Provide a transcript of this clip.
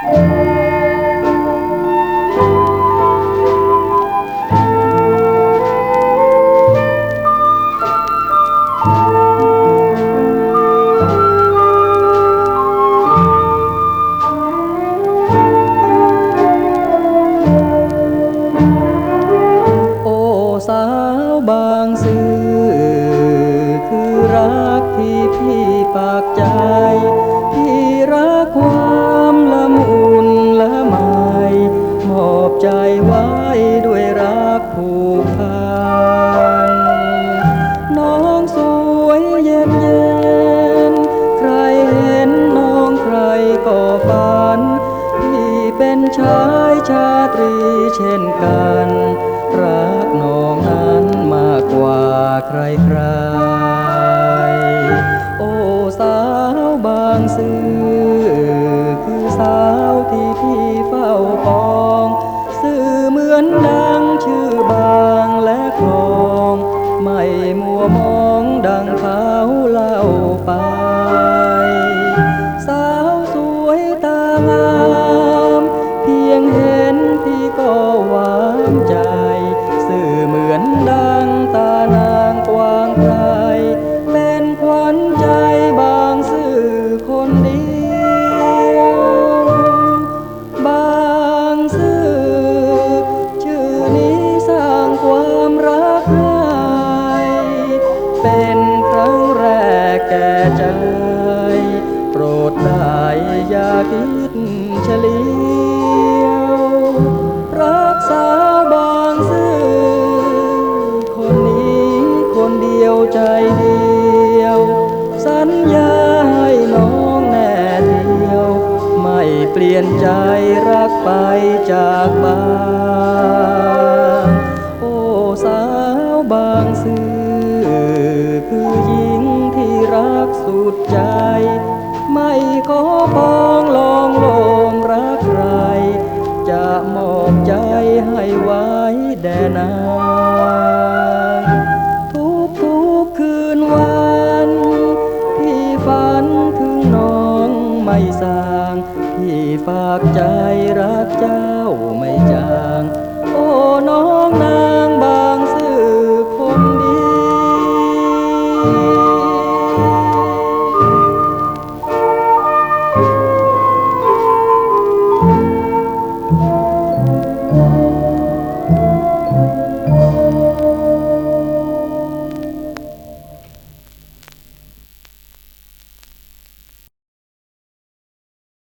สาวบางซื่อคือรักที่พี่ปากใจ พี่รักว่า ชายชาตรีเช่นกัน รักน้องนั้นมากกว่าใครใครี่ยนใจรักไปจากบ้านโอ้สาวบางซื่อคือหญิงที่รักสุดใจ ไม่ขอปองลองลงรักใคร จะมอบใจให้ไว้แด่นา อกใจรักเจ้าไม่จาง